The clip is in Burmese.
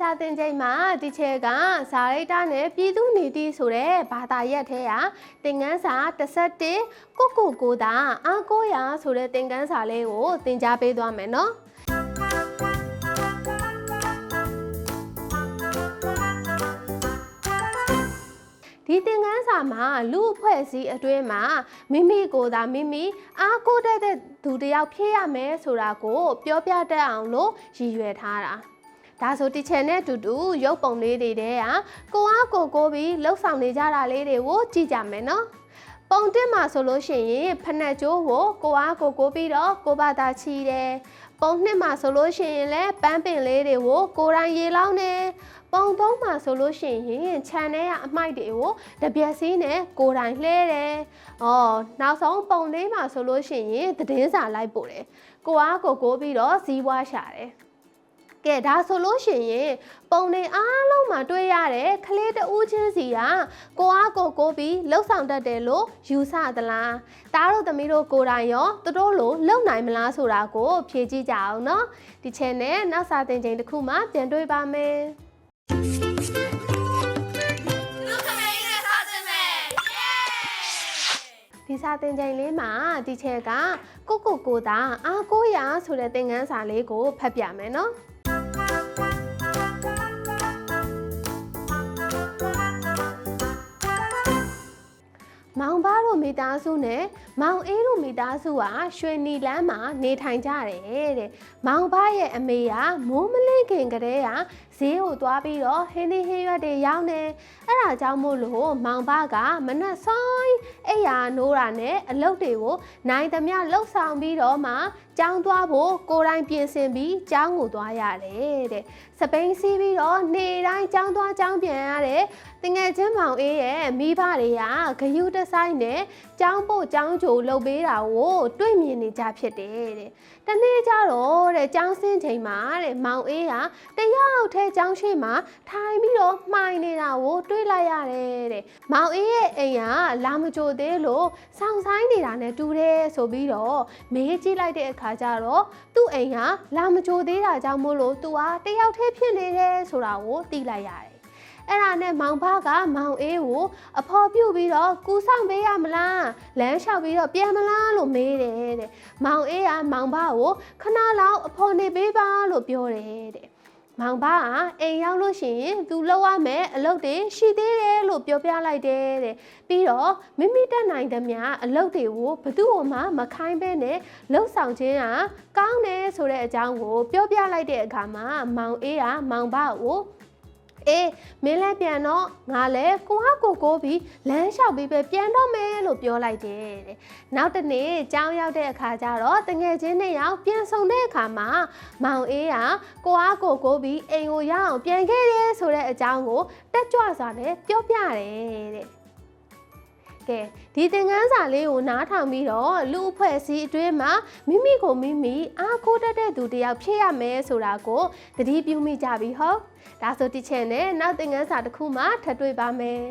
စာသင်ချိန်မှာဒီချက်ကဇာရိတနဲ့ပြည်သူနေတီဆိုတဲ့ဘာသာရပ်ထဲကသင်ခန်းစာ31ကိုကိုကိုတာအားကိုးရာဆိုတဲ့သင်ခန်းစာလေးကိုသင်ကြားပေးသွားမယ်နော်ဒီသင်ခန်းစာမှာလူအဖွဲ့အစည်းအတွင်းမှာမိမိကိုယ်သာမိမိအားကိုးတတ်တဲ့သူတစ်ယောက်ဖြစ်ရမယ်ဆိုတာကို ပြောပြတတ်အောင်လို့ရည်ရွယ်ထားတာ ဒါဆိုတီချယ်နဲ့အတူတူရုပ်ပုံလေးတွေတဲ့ကကိုအားကိုကိုးပြီးလှုပ်ဆောင်နေကြတာလေးတွေကိုကြည့်ကြမယ်နော်ပုံတစ်မှာဆိုလို့ရှိရင်ဖက်နှက်ကျိုးကိုကိုအားကိုကိုးပြီးတော့ကိုဘာသာချီတယ်ပုံနှစ်မှာဆိုလို့ရှိရင်လည်းပန်းပင်လေးတွေကိုကိုယ်တိုင်ရေလောင်းတယ်ပုံသုံးမှာဆိုလို့ရှိရင်ခြံထဲကအမိုက်တွေကိုတပြက်စီးနဲ့ကိုယ်တိုင်လှဲတယ်။အော်နောက်ဆုံးပုံလေးမှာဆိုလို့ရှိရင်သတင်းစာလိုက်ပို့တယ်။ကိုအားကိုကိုပြီးတော့ဇီးဝါရှာတယ်။ ကဲဒါဆိုလို့ရှိရင်ပုံတွေအားလုံးမှာတွေ့ရတဲ့ကလေးတဦးချင်းစီကကိုအားကိုကိုပြီးလှုပ်ဆောင်တတ်တယ်လို့ယူဆသလားတားတို့သမီးတို့ကိုယ်တိုင်ရောသူတို့လိုလုံနိုင်မလားဆိုတာကို ဖြေကြည့်ကြအောင်နော်ဒီ channel နောက်စာသင်ချိန်တစ်ခုမှပြန်တွေ့ပါမယ်လူခမေးနဲ့စားခြင်းပဲเย้ဒီစာသင်ချိန်လေးမှာဒီချက်ကကိုကိုကိုတာအားကိုးရာဆိုတဲ့သင်ခန်းစာလေးကိုဖတ်ပြမယ်နော် မောင်ဘားတို့မိသားစုနဲ့မောင်အေးတို့မိသားစုဟာရွှေနီလန်းမှာနေထိုင်ကြတယ်တဲ့။မောင်ဘားရဲ့အမေကမိုးမလင်းခင်ကတည်းကဈေးကိုသွားပြီးတော့ဟင်းသီးဟင်းရွက်တွေရောင်းတယ်။အဲ့ဒါကြောင့်မို့လို့မောင်ဘားကမနှက်ဆိုင်အိယာနိုးတာနဲ့အလုပ်တွေကိုနိုင်သမျှလှုပ်ဆောင်ပြီးတော့မှကျောင်းသွားဖို့ကိုယ်တိုင်ပြင်ဆင်ပြီးကျောင်းကိုသွားရတယ်တဲ့။စပိန်စီးပြီးတော့နေတိုင်းကျောင်းသွားကျောင်းပြန်ရတဲ့တငယ်ချင်းမောင်အေးရဲ့မိဘတွေကဂယုတဆိုင်နဲ့ကျောင်းပို့ကျောင်းကြိုလုပ်ပေးတာကိုတွေ့မြင်နေကြဖြစ်တယ်တဲ့။တနေ့ကျတော့တဲ့ကျောင်းဆင်းချိန်မှာတဲ့မောင်အေးကတယောက်ထဲကျောင်းရှိမှာထိုင်ပြီးတော့မှိုင်နေတာကိုတွေ့လိုက်ရတယ်တဲ့။မောင်အေးရဲ့အိမ်ကလာမကြိုသေးလို့စောင့်ဆိုင်နေတာနဲ့တူတယ်ဆိုပြီးတော့မေးကြည့်လိုက်တဲ့အခါကျတော့သူ့အိမ်ကလာမကြိုသေးတာကြောင့်မို့လို့သူကတယောက်ထဲဖြစ်နေတယ်ဆိုတာကိုသိလိုက်ရတယ်အဲ့ဒါနဲ့မောင်ဖကမောင်အေးကိုအဖော်ပြုတ်ပြီးတော့ကူဆောင်ပေးရမလားလမ်းလျှောက်ပြီးတော့ပြန်မလားလို့မေးတယ်တဲ့မောင်အေးကမောင်ဖကိုခဏလောက်အဖော်နေပေးပါလို့ပြောတယ်တဲ့ မောင်ဖကအိမ်ရောက်လို့ရှိရင်သူလောက်ရမယ်အလုပ်တွေရှိသေးတယ်လို့ပြောပြလိုက်တယ်တဲ့ပြီးတော့မိမိတက်နိုင်သမျှအလုပ်တွေကိုဘသူ့ဟိုမှမခိုင်းဘဲနဲ့လှုပ်ဆောင်ခြင်းကကောင်းတယ်ဆိုတဲ့အကြောင်းကို ပြောပြလိုက်တဲ့အခါမှာမောင်အေးကမောင်ဖကို အေးမင်းလည်းပြန်တော့ငါလည်းကိုဟာကိုကိုပြီးလမ်းလျှောက်ပြီးပဲပြန်တော့မယ်လို့ပြောလိုက်တယ်တဲ့နောက်တစ်နေ့ကြောင်းရောက်တဲ့အခါကျတော့တငယ်ချင်းနှစ်ယောက်ပြန်ဆောင်တဲ့အခါမှာမောင်အေးကကိုဟာကိုကိုပြီးအိမ်ကိုရအောင်ပြန်ခဲ့တယ်ဆိုတဲ့အကြောင်းကိုတက်ကြွစွာနဲ့ပြောပြတယ်တဲ့ ကဲဒီသင်ခန်းစာလေးကိုနားထောင်ပြီးတော့လူအဖွဲ့အစည်းအတွင်းမှာမိမိကိုမိမိအားကိုးတတ်တဲ့သူတစ်ယောက်ဖြစ်ရမယ်ဆိုတာကိုသတိပြုမိကြပြီဟုတ်ဒါဆိုဒီ channel နောက်သင်ခန်းစာတစ်ခုမှထပ်တွေ့ပါမယ်